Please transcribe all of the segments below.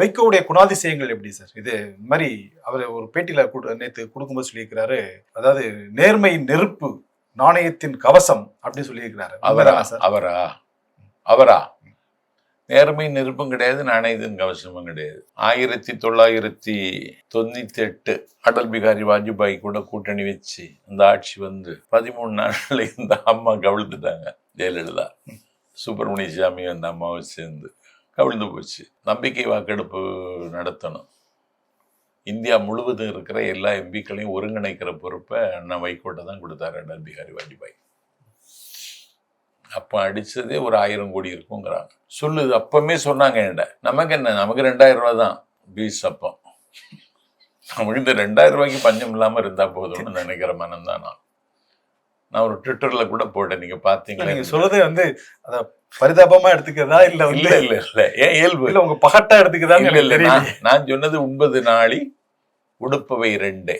வைகோவுடைய குணாதிசயங்கள் எப்படி சார்? இது மாதிரி அவர் ஒரு பேட்டியில நேத்து கொடுக்கும்போது சொல்லியிருக்கிறாரு. அதாவது நேர்மை நெருப்பு நாணயத்தின் கவசம் அப்படின்னு சொல்லியிருக்கிறாரு. அவரா? அவரா? அவரா? நேர்மை நெருப்பும் கிடையாது நாணயத்தின் கவசமும் கிடையாது. ஆயிரத்தி தொள்ளாயிரத்தி தொண்ணூத்தி எட்டு அடல் பிகாரி வாஜ்பாய் கூட கூட்டணி வச்சு அந்த ஆட்சி வந்து பதிமூணு நாள்ல இந்த அம்மா கவிழ்ந்துட்டாங்க ஜெயலலிதா. சுப்பிரமணிய சாமி அந்த அம்மாவை சேர்ந்து. கவிழ்ந்து போச்சு. நம்பிக்கை வாக்கெடுப்பு நடத்தணும். இந்தியா முழுவதும் இருக்கிற எல்லா எம்பிக்களையும் ஒருங்கிணைக்கிற பொறுப்பை அண்ணன் வைகோட்டை தான் கொடுத்தாரு அடல் பிஹாரி வாஜ்பாய். அப்போ அடித்ததே ஒரு ஆயிரம் கோடி இருக்குங்கிறாங்க. சொல்லுது அப்போவுமே சொன்னாங்க என்கிட்ட. நமக்கு என்ன? நமக்கு ரெண்டாயிரம் ரூபா தான். பீஸ் அப்போ நமக்கு இந்த ரெண்டாயிரம் ரூபாய்க்கு பஞ்சம் இல்லாமல் இருந்தால் போதும்னு நினைக்கிற மனம்தான் நான். நான் ஒரு ட்விட்டர்ல கூட போட்டேன். நீங்க பாத்தீங்களா? நீங்க சொல்றதே வந்து அத பரிதாபமா எடுத்துக்கிறதா இல்ல இல்ல இல்ல இல்ல. ஏன் இயல்பு? இல்ல உங்க பகட்டா எடுத்துக்கிறதான்னு இல்ல இல்ல. நான் சொன்னது ஒன்பது நாளி உடுப்பவை ரெண்டே.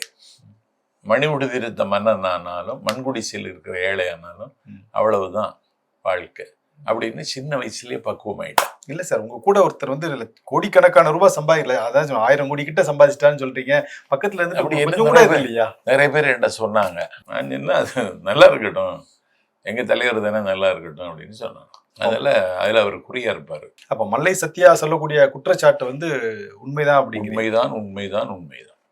மணி உடுதிருத்த மன்னன் ஆனாலும் மண்குடிசையில் இருக்கிற ஏழை ஆனாலும். அவ்வளவுதான் வாழ்க்கை. அப்படின்னு சின்ன வயசுலயே பக்குவமாயிட்டேன். இல்ல சார் உங்க கூட ஒருத்தர் வந்து இல்ல கோடிக்கணக்கான ரூபாய் சம்பாதிக்கல. அதான் சொன்னேன், ஆயிரம் கோடி கிட்ட சம்பாதிச்சிட்டான்னு சொல்றீங்க. பக்கத்துல இருந்து அப்படி என்ன கூட? இல்லையா? நிறைய பேர் என்கிட்ட சொன்னாங்க. நான் என்ன அது நல்லா இருக்கட்டும். எங்க தலைவர் தானே நல்லா இருக்கட்டும் அப்படின்னு சொன்னாங்க அதில் அதுல அவர் குறியா இருப்பாரு. அப்ப மல்லை சத்யா சொல்லக்கூடிய குற்றச்சாட்டு வந்து உண்மைதான் அப்படிங்கிறீங்க. உண்மைதான் உண்மைதான் உண்மைதான்.